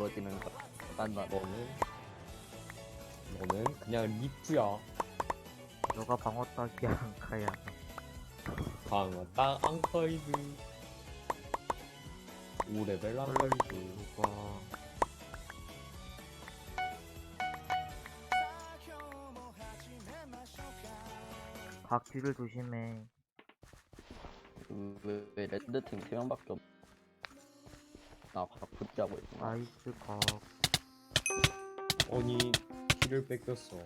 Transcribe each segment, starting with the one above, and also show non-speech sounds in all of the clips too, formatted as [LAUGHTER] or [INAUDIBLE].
이루어지는 것. 난나 너는? 너는? 그냥 리프야. 너가 방어 딱이야 안카야. 방어 딱 앙커이드. 5레벨 앙커이드. 누가 각 뒤를 조심해. 왜, 왜 레드팀 3명밖에 없. 나 붙자고 있어. 나이스 각 아니 키를 뺏겼어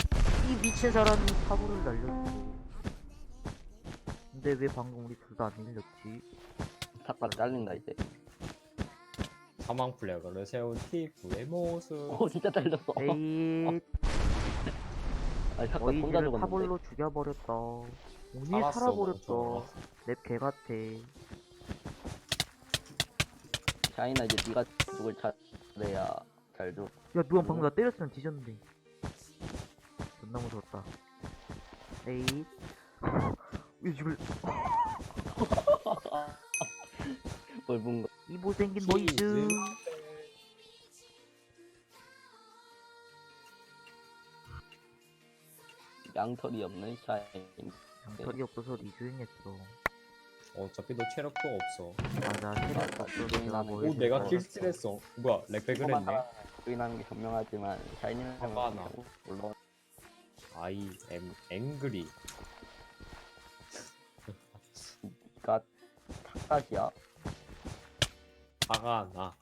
이 미친 사람이 사고를 날렸어. 근데 왜 방금 우리 둘 다 안 밀렸지? 탁박 잘린다 이제. 사망 플래그를 세운 티프의 모습 오 진짜 잘렸어. 에잇, 아니 탁박 혼자 너희들을 죽었는데. 타볼로 죽여버렸다. 오니 살았어, 살아버렸다. 랩 개같아. 샤이나 이제 네가 죽을 차례야 잘 죽. 야, 누가 방금 나 때렸으면 뒤졌는데. 존나 무서웠다. 에잇. [LAUGHS] [LAUGHS] 왜 죽을, 넓은 거. 이 못생긴 보이즈. 양털이 없는 샤인. 양털이 없어서 리주행했어. 어차피 너 체력도 없어. 맞아, 내가 나는 뭐오 내가. 킬스til했어. 뭐야 렉백을 했네. 게 현명하지만 샤이니는 화가 나. 물론 I am angry. 네가 탁각이야. 화가 나.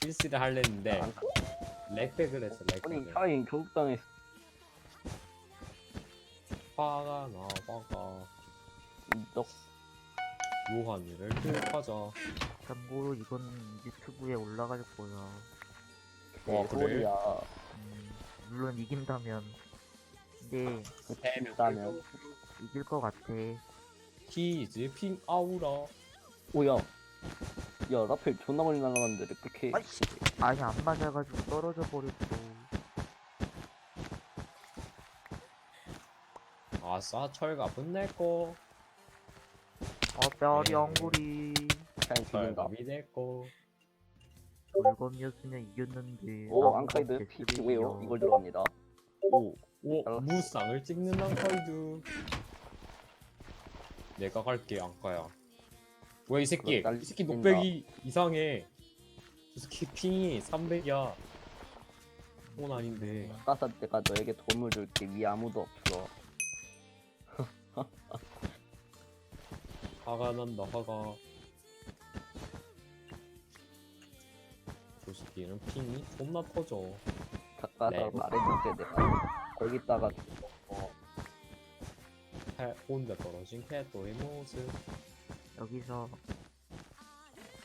킬스를 하려는데 안 렉백을 했어 아니 렉백을. 샤인 교육당했어. 화가 나 화가. 너 요한이를 교육하자 참고로 이건 유튜브에 올라갈 거야. 와, 그래? 소리야. 음, 물론 이긴다면. 근데 재밌다면. 이길 것 같아. 키즈 핑 아우라 오야. 야 라펠 존나 멀리 날아갔는데 이렇게. 아이씨. 아니 안 맞아가지고 떨어져 버렸어. 아싸 철갑은 내꺼 어 뼈리 네. 엉구리. 샤인 죽인다. 철갑이 내꺼 물건이었으면 이겼는데. 오 앙카이드. 피치 왜요? 이걸 들어갑니다. 오. 오 잘랐어. 무쌍을 찍는 앙카이드 내가 갈게 앙카야 왜이 새끼 그거 이 새끼 날린다. 녹백이 이상해 이 새끼 핑이 300이야 그건 아닌데 가사 내가 너에게 도움을 줄게. 위 아무도 없어. 화가 난다 화가 저 새끼는 핑이 존나 터져 가까서 네. 말해줄게 내가. 거기다가 해- 혼자 떨어진 캐토의 모습 여기서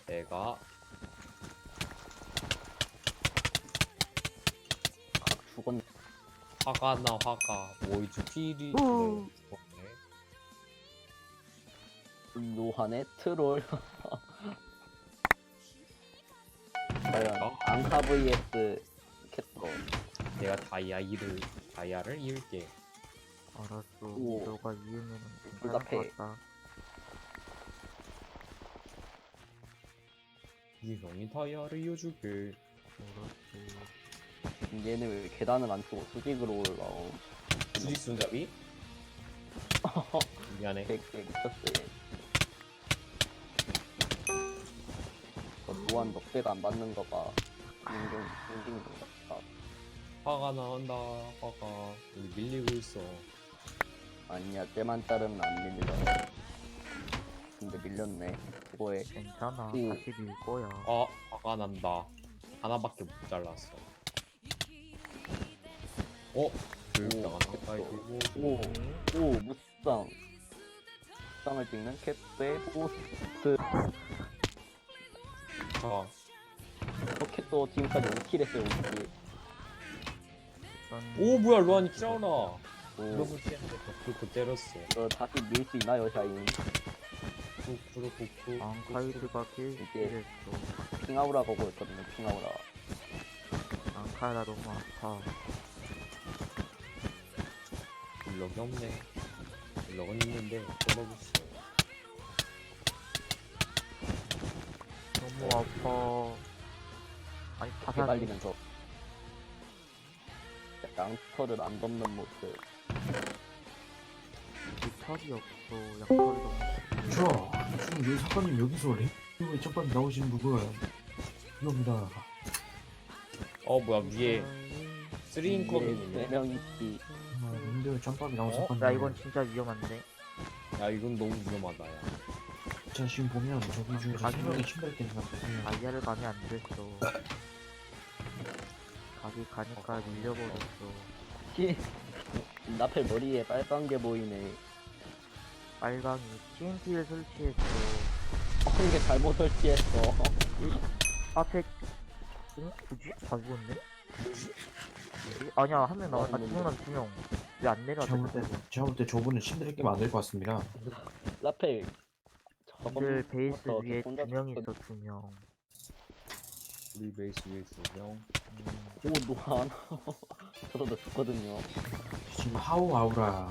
내가 각 죽었네. 화가 나 화가 모이즈 피리 우. 네, 노한의 트롤. 과연 어? 앙카 vs 캣도. 내가 다이아 이를 다이아를 이을게 알았어. 오. 너가 이으면 둘다 괜찮을 패. 것 같다. 이형이 다이아를 이어줄게 그렇지. 얘는 왜 계단을 안 치고 수직으로 올라오? 수직 손잡이 [LAUGHS] 미안해 되게 얘. 노한 넉배가 안 받는 거 봐. 인정, 인정 같다. 화가 나온다 화가 우리 밀리고 있어 아니야, 때만 따르면 안 밀려. 근데 밀렸네. 그거에 괜찮아. 오. 다시 밀 거야. 아 화가 난다 하나밖에 못 잘랐어 어? 교육당한 앙카이드고 오, 오, 무쌍. 무쌍을 찍는 캣의 포스트. 아저 캣도 지금까지 5킬 했어요, 5킬. 일단 오 뭐야 로안이 키라오나 오, 그러고 키했는데 그렇게 때렸어 이거 다시 밀 수 있나요, 샤인? 쿠쿠루쿠쿠 앙카이드가 킬했어. 핑아우라 보고 있거든요, 핑아우라. 앙카이다 너무 아파. 블럭이 없네 블럭은 있는데 너 무 아파. 아니 이렇게 파산 말리면서 양털을 안 덮는 모습. 털이 없어. 양털이 너무 저 지금 여기 사관님 여기서 레이왜 첫번 나오시는 부분 이겁니다. 어 뭐야 위에 쓰리인컵이 네 있네 명 있기 아, 근데 짬밥이 나온 어? 사건님. 야 이건 진짜 위험한데. 야 이건 너무 위험하다 야 자 지금 보면 저기 중에서 가슴- 세 명이 침뱉게 생겼거든요. 다이아를 가면 안 됐어 가기 가니까 밀려버렸어 티 나펠 머리에 빨간 게 보이네 빨강이 TNT를 설치했어 한게 잘못 설치했어 앞에 응? 뭐지? 다 죽었네? 뭐지? 아니야 한 명 나와 아, 두명 남았 두명 왜 안 내려왔어 제가 볼 때, 제가 볼때 저분은 침뱉게 만들 것 같습니다. 라펠 들 베이스 저거 위에 혼자 두 명. 있어 두 명 우리 베이스 위에 두명 음, 오 노안 [LAUGHS] 저도 죽거든요 지금 하우 아우라.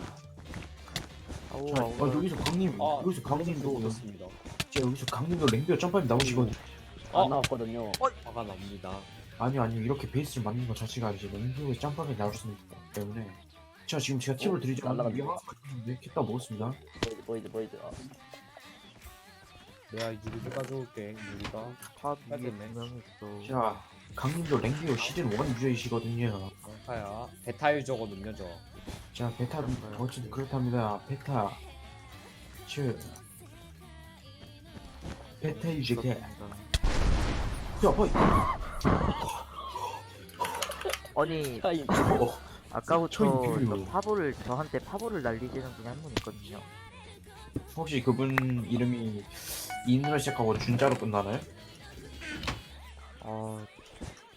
아우 자, 아우 어, 여기서 강님, 아 여기서 강님도, 죽었습니다 자, 여기서 강님도 랭비어 점프하면 나오시거든요. 어? 안 나왔거든요 화가 납니다 아니요, 아니요, 이렇게 베이스를 만드는 것 자체가 이제 랭비어에 점프하면 나오셨기 때문에. 자, 지금 제가 팁을 어? 드리자면, 날라갔네. 이게 있는데, 켰다 먹었습니다. 보이즈 보이즈 보이즈 아, 내가 유리를 가져올게 유리가 탑 위에 빠졌네. 두명 있어 자, 강님도 랭비어 시즌 1 유저이시거든요. 강타야 베타 유저거든요 저 자, 베타, 어쨌든 그렇답니다. 베타, 슈, 베타 유저게. 그렇습니다. 자, 뭐, 아니 어, 아까부터 초인 저. 파보를 저한테 파보를 날리시는 분이 한 분 있거든요 혹시 그분 이름이 인으로 시작하고 준자로 끝나나요? 아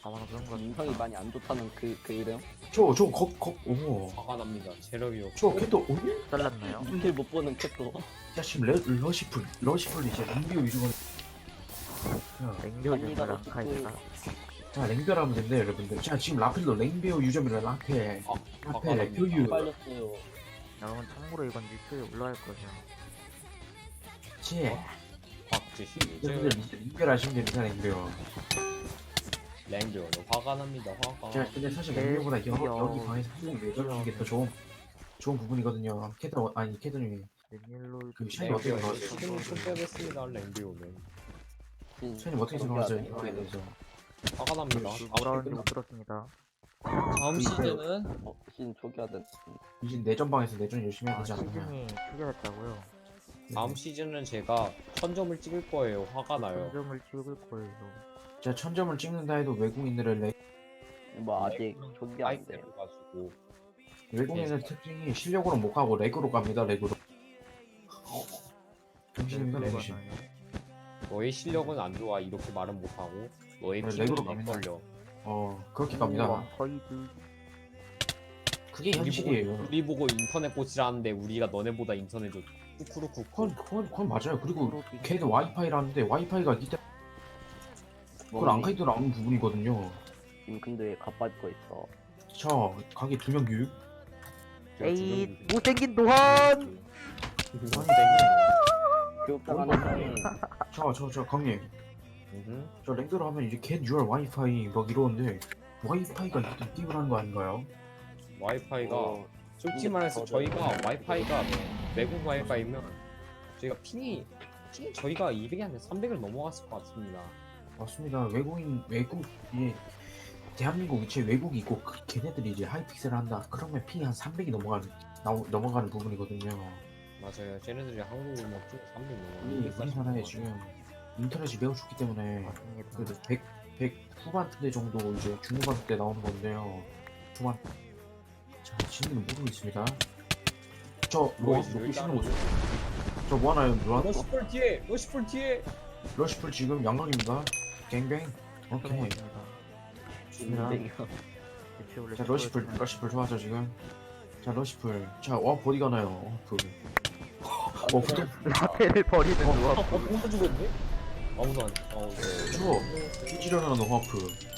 아마 그런 거 인성이 많이 안 좋다는 그, 그 이름 저, 저, 거, 거, 오. 화가 납니다 체력이 없고 저 캐터, 오? 잘랐나요? 눈길 못 보는 캣도 자, 지금 레, 러시풀, 러시풀이 이제 랭비오 위주가. 자, 랭겨 언니가 랑 카이가 자, 랭비오라 하면 된대요, 여러분들. 자, 지금 라펠도 랭비오 유저입니다, 라펠. 아, 라펠, 아, 표유. 빨렸어요 여러분 참고로 이건 유튜브에 올라갈 거죠 제, 박지시 여러분들 이제 랭비오 하시면 됩니다, 랭비오. 랭뷰는 화가 납니다 화가 자, 근데 사실 랭비오보다 여, 여기 방에서 한명 내주는 게 더 좋은, 좋은 부분이거든요. 캐터, 아니, 캐터님이. 웬일로 그 샤이 어떻게 는 나왔어요? 지금 손빼겠습니다 랭뷰는 샤이님 어떻게 생각하세요? 이거에 대해서. 화가 납니다 뭐라는지 못 들었습니다 다음 시즌은 어, 신 초기화 됐 이제 내전방에서 내전 열심히 해야 아 되지 않느냐. 시즌이 초기화됐다고요? 다음 시즌은 제가 천점을 찍을 거예요. 화가 나요. 점을 찍을 거예요. 자, 천점을 찍는다 해도 외국인들을 레, 뭐 아직 초기화 안 돼요. 가지고. 외국인의 특징이 실력으로 못 가고 렉으로 갑니다, 렉으로. 정신. 너의 실력은 안 좋아. 이렇게 말은 못 하고. 너의 네, 렉으로 렉 갑니다. 걸려. 어, 그렇게 갑니다. 그게 우리 보고, 현실이에요. 우리 보고 인터넷 꽃이라는데 우리가 너네보다 인터넷 좋 쿠쿠루쿠쿠 그건, 그건, 그건 맞아요. 그리고. 걔도 와이파이라는데 와이파이가 니때 그걸 안 가이드 나오는 부분이거든요. 지금 근데 왜 가빠지고 있어 자, 가게 두 명 교육. 에잇 못생긴 노한 교육당하는 사람이 자, 저, 저, 강님. 음, 저 랭크를 하면 이제 get your 와이파이 막 이러는데 와이파이가 띠을 하는 거 아닌가요? 와이파이가 어, 솔직히 말해서 저희가 와이파이가 외국 와이파이면 저희가 핑이 핑이 저희가 200이 아니라 300을 넘어갔을 것 같습니다 맞습니다. 외국인, 외국, 이 대한민국 제 외국이 있고 그 걔네들이 이제 하이픽셀을 한다. 그러면 핑이 한 300이 넘어가는, 나오, 넘어가는 부분이거든요. 맞아요 쟤네들이 한국을 막 쭉 300 우리, 넘어가는 우리나라에 지금 인터넷이 매우 좋기 때문에 그래도 100, 100 후반대 정도 이제 중후반 때 나오는 건데요. 초반. 자, 진리는 모르고 있습니다. 저, 뭐, 일단. 싶는 거죠? 저 뭐 하나요, 누나? 러시풀 뒤에 러시풀 뒤에 러시풀 지금 양각입니다. 갱뱅. 오케이. 좋습니다. 자, 러시풀. 러시풀 좋아하죠, 지금. 자, 러시풀. 자, 와, 어디 가나요? 어프. 어, 근데, 라페를 버리는 어, 노한 어, 공도 죽었는데? 아무도 안 어, 네. 저, 뒤지려는 어프.